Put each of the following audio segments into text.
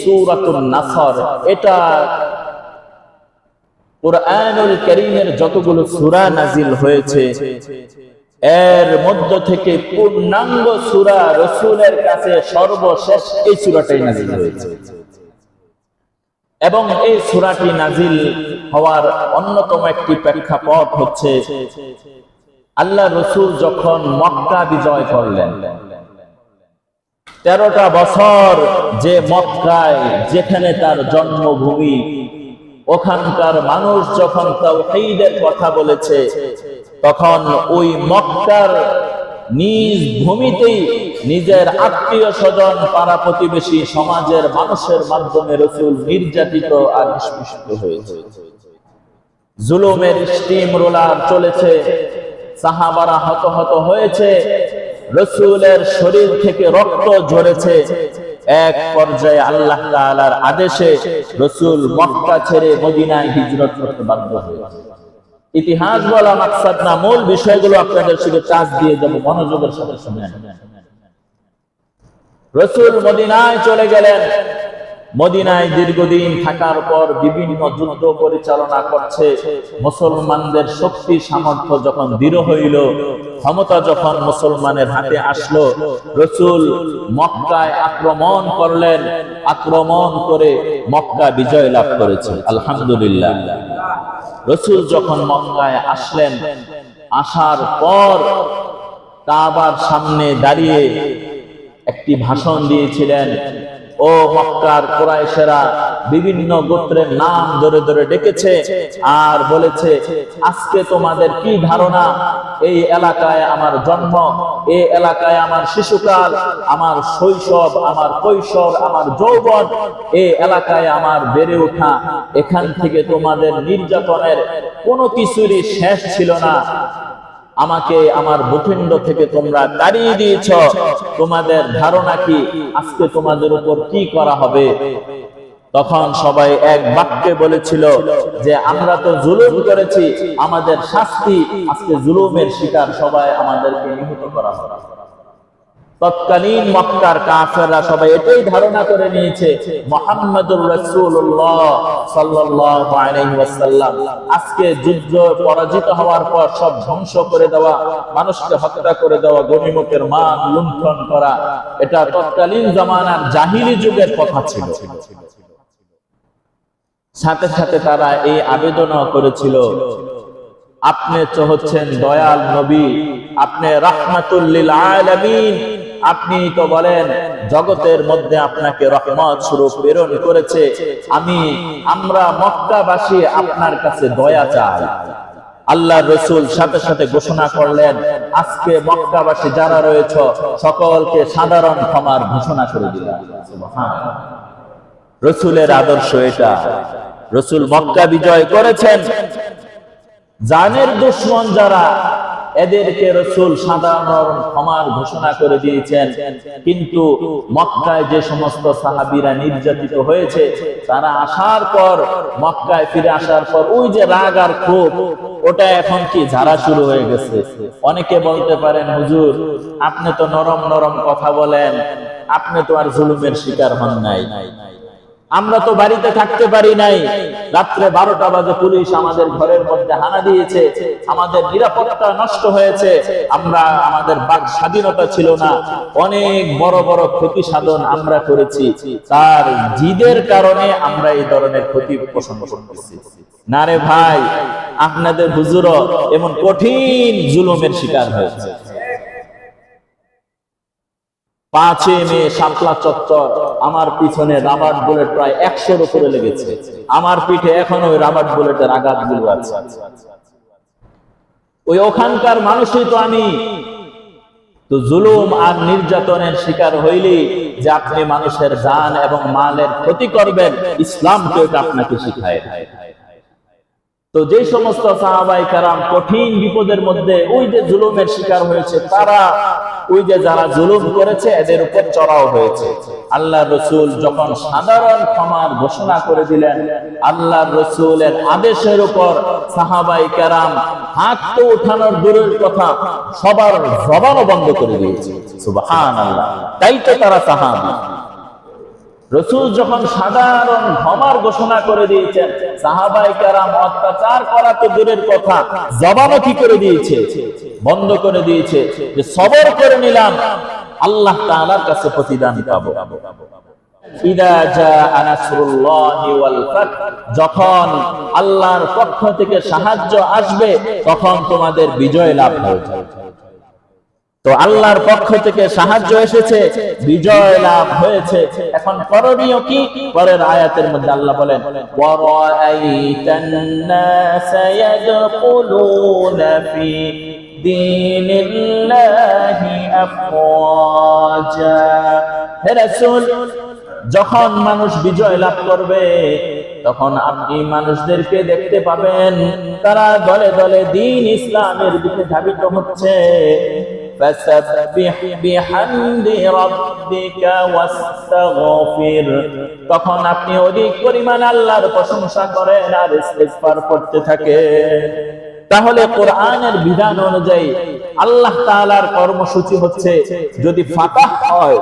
সূরাতুন নাসর। এটা কোরআনুল করিমের যতগুলো সূরা নাজিল হয়েছে, এর মধ্য থেকে পূর্ণাঙ্গ সূরা রসুলের কাছে সর্বশেষ এই সূরাটাই নাজিল হয়েছে। এবং এই সূরাটি নাজিল হওয়ার অন্যতম একটি প্রেক্ষাপট হচ্ছে, আল্লাহ রসুল যখন মক্কা বিজয় করলেন তেরোটা বছর যে মক্কায় যেখানে তার জন্মভূমি, ওখানকার মানুষ যখন তাওহীদের কথা বলেছে, তখন ওই মক্কার নিজ ভূমিতেই নিজের আত্মীয় স্বজন, পাড়া প্রতিবেশী সমাজের মানুষের মাধ্যমে রসুল নির্যাতিত আর নিষ্পৃষ্ট হয়েছে। জুলুমের স্টিম রোলার চলেছে, সাহাবারা হত হত হয়েছে রসুলের শরীর থেকে রক্ত ঝরেছে। এক পর্যায়ে আল্লাহ তালার আদেশে রসুল মক্কা ছেড়ে মদিনায় হিজরত করতে বাধ্য হয়েছে ইতিহাস বলা মাকসাদ না, মূল বিষয়গুলো আপনাদের শুধু চাষ দিয়ে যাব মনোযোগের সাথে শুনে রসুল মদিনায় চলে গেলেন। মদিনায় দীর্ঘদিন থাকার পর বিভিন্ন যুদ্ধ পরিচালনা করছে। মুসলমানদের শক্তি সামর্থ্য যখন দৃঢ় হইল, ক্ষমতা যখন মুসলমানের হাতে আসলো, রসুল মক্কায় আক্রমণ করলেন। আক্রমণ করে মক্কা বিজয় লাভ করেছে। আলহামদুলিল্লাহ। রসুল যখন মক্কায় আসলেন, আসার পর কাবার সামনে দাঁড়িয়ে একটি ভাষণ দিয়েছিলেন ও মক্কার কোরাইশেরা বিভিন্ন গোত্রের নাম ধরে ধরে ডেকেছে আর বলেছে, আজকে তোমাদের কি ধারণা? এই এলাকায় আমার জন্ম, এই এলাকায় আমার শিশুকাল, আমার শৈশব, আমার কৈশোর, আমার যৌবন, এই এলাকায় আমার বেড়ে ওঠা। এখান থেকে তোমাদের নির্যাতনের কোনো কিছুরই শেষ ছিল না। আমাকে আমার ভূখণ্ড থেকে তোমরা তাড়িয়ে দিয়েছ। তোমাদের ধারণা কি? আজকে তোমাদের উপর কি করা হবে? তখন সবাই এক বাক্যে বলেছিল যে, আমরা তো জুলুম করেছি। আমাদের শাস্তি আজকে জুলুমের শিকার সবাই আমাদেরকে নিহত করা হবে। তৎকালীন মক্কার কাফেররা সবাই এটাই ধারণা করে নিয়েছে, মোহাম্মদুর রাসূলুল্লাহ সাল্লাল্লাহু আলাইহি ওয়াসাল্লাম। আজকে যুদ্ধ পরাজিত হওয়ার পর সব ধ্বংস করে দেওয়া, মানুষকে হত্যা করে দেওয়া গনিমতের মান লুণ্ঠন করা, এটা তৎকালীন জামানার জাহিলি যুগের কথা ছিল। সাথে সাথে তারা এই আবেদনও করেছিল, আপনি তো হচ্ছেন দয়াল নবী, আপনি রাহমাতুল্লিল আলামিন আপনি তো বলেন, জগতের মধ্যে আপনাকে রহমত স্বরূপ প্রেরণ করেছে। আমি, আমরা মক্কাবাসী আপনার কাছে দয়া চাই। আল্লাহ রসুল সাথে সাথে ঘোষণা করলেন, আজকে মক্কাবাসী যারা রয়েছে, সকলকে সাধারণ ক্ষমার ঘোষণা করে দিলেন রসুলের আদর্শ এটা। রসুল মক্কা বিজয় করেছেন। জানের দুশ্মন যারা এদেরকে রসুল সাধারণ ক্ষমার ঘোষণা করে দিয়েছেন। কিন্তু মক্কায় যে সমস্ত সাহাবিরা নির্যাতিত হয়েছে, তারা আসার পর, মক্কায় ফিরে আসার পর ওই যে রাগ আর ক্ষোভ, ওটা এখন কি ঝাড়া শুরু হয়ে গেছে? অনেকে বলতে পারেন, হুজুর, আপনি তো নরম নরম কথা বলেন, আপনি তো আর জুলুমের শিকার হন নাই। আমরা তো বাড়িতে থাকতে পারি নাই। রাত্রে বারোটা বাজে পুলিশ আমাদের ঘরের মধ্যে হানা দিয়েছে। আমাদের নিরাপত্তা নষ্ট হয়েছে। আমরা, আমাদের বাক স্বাধীনতা ছিল না। অনেক বড় বড় ক্ষতি সাধন আমরা করেছি। তার জিদের কারণে আমরা এই ধরনের ক্ষতি পোষণ করতেছি। না রে ভাই, আপনাদের হুজুর এমন কঠিন জুলুমের শিকার হয়েছে। পাঁচে মে চত্বর, আমার পিছনে রাবার বুলেট প্রায় একশোর উপরে লেগেছে। আমার পিঠে ওই রাবার বুলেটের আঘাতগুলো আছে। ওই ওখানকার মানুষই তো আমি। তো জুলুম আর নির্যাতনের শিকার হইলে যে আপনি মানুষের জান এবং মালের ক্ষতি করবেন ইসলাম কেউ আপনাকে শিখায়। তো যে সমস্ত সাহাবাই কারাম কঠিন বিপদের মধ্যে ওই যে জুলুমের শিকার হয়েছে, তারা ওই যে যারা জুলুম করেছে, এদের উপর চড়াও হয়েছে। আল্লাহ রসুল যখন সাধারণ ক্ষমার ঘোষণা করে দিলেন আল্লাহ রসুলের আদেশের উপর সাহাবাই কারাম হাত তো উঠানোর দূরের কথা সবার জবানও বন্ধ করে দিয়েছে। তাই তো তারা সাহাবি। রসুল যখন সাধারণ ক্ষমার ঘোষণা করে দিয়েছেন, সাহাবাই কারাম অত্যাচার করা তো দূরের কথা, জবানও কি করে দিয়েছে? বন্ধ করে দিয়েছে যে সবর করে নিলাম, আল্লাহ তাআলার কাছে প্রতিদান পাবো। যখন আল্লাহর পক্ষ থেকে সাহায্য আসবে, তখন তোমাদের বিজয় লাভ হবে। তো আল্লাহর পক্ষ থেকে সাহায্য এসেছে, বিজয় লাভ হয়েছে। এখন করণীয় কি? পরের আয়াতের মধ্যে আল্লাহ বলেন যখন মানুষ বিজয় লাভ করবে, তখন আপনি মানুষদেরকে দেখতে পাবেন, তারা দলে দলে দিন ইসলামের দিকে ধাবিত হচ্ছে। তখন আপনি অধিক পরিমাণ আল্লাহর প্রশংসা করেন আর ইস্তেগফার করতে থাকেন। তাহলে কোরআনের বিধান অনুযায়ী আল্লাহ তাআলার কর্মসূচি হচ্ছে, যদি ফাতাহ হয়,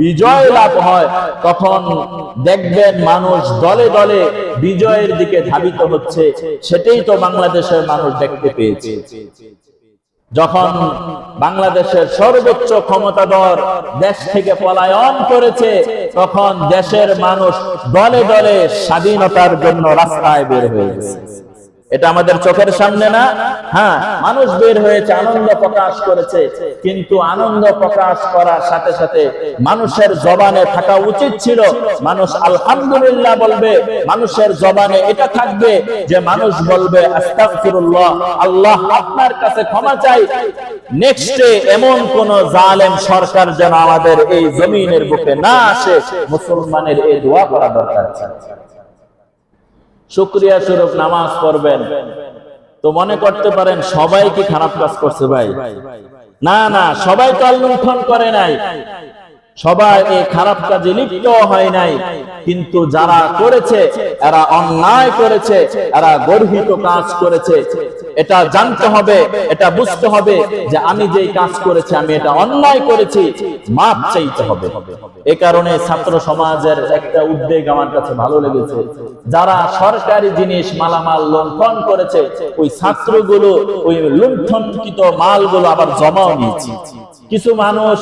বিজয় লাভ হয়, তখন দেখবেন মানুষ দলে দলে বিজয়ের দিকে ধাবিত হচ্ছে। সেটাই তো বাংলাদেশের মানুষ দেখতে পেয়েছে। যখন বাংলাদেশের সর্বোচ্চ ক্ষমতাধর দেশ থেকে পলায়ন করেছে, তখন দেশের মানুষ দলে দলে স্বাধীনতার জন্য রাস্তায় বের হয়েছে এটা আমাদের চোখের সামনে না। হ্যাঁ মানুষ বের হয়েছে, আনন্দ প্রকাশ করেছে। কিন্তু আনন্দ প্রকাশ করার সাথে সাথে মানুষের জবানে থাকা উচিত ছিল, মানুষ আলহামদুলিল্লাহ বলবে, মানুষের জবানে এটা থাকবে যে মানুষ বলবে আল্লাহ আপনার কাছে ক্ষমা চাই। নেক্সটে এমন কোন জালেম সরকার যেন আমাদের এই জমিনের বুকে না আসে, মুসলমানের এই দোয়া করা দরকার শুক্রিয়া স্বরূপ নামাজ পড়বেন। তো মনে করতে পারেন, সবাই কি খারাপ কাজ করছে ভাই? না না, সবাই তো লুণ্ঠন করে নাই। সবাই এই খারাপ কাজে লিপ্ত হয় নাই। কিন্তু যারা করেছে, এরা অন্যায় করেছে, এরা গর্হিত কাজ করেছে। এটা জানতে হবে, এটা বুঝতে হবে যে আমি যেই কাজ করেছি, আমি এটা অন্যায় করেছি, মাপ চাইতে হবে। এ কারণে ছাত্র সমাজের একটা উদ্বেগ আমার কাছে ভালো লেগেছে। যারা সরকারি জিনিস মালামাল লুণ্ঠন করেছে, ওই ছাত্রগুলো, ওই লুণ্ঠনকৃত মালগুলো আবার জমাও নিয়েছে। কিছু মানুষ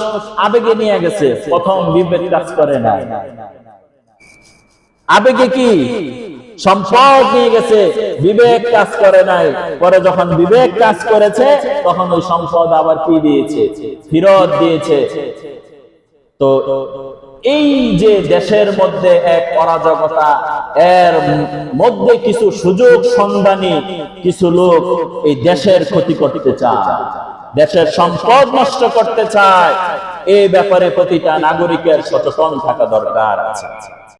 আবেগে নিয়ে গেছে, প্রথম বিবেক কাজ করে না আবেগে কি? সম্পদ নিয়ে গেছে, বিবেক কাজ করে নাই। পরে যখন বিবেক কাজ করেছে, তখন ওই সম্পদ আবার কি দিয়েছে? ফিরত দিয়েছে। তো এই যে দেশের মধ্যে এক অরাজকতা, এর মধ্যে কিছু সুযোগ সন্ধানী, কিছু লোক এই দেশের ক্ষতি করতে চায়, দেশের সম্পদ নষ্ট করতে চায়। এই ব্যাপারে প্রতিটা নাগরিকের সচেতন থাকা দরকার আছে।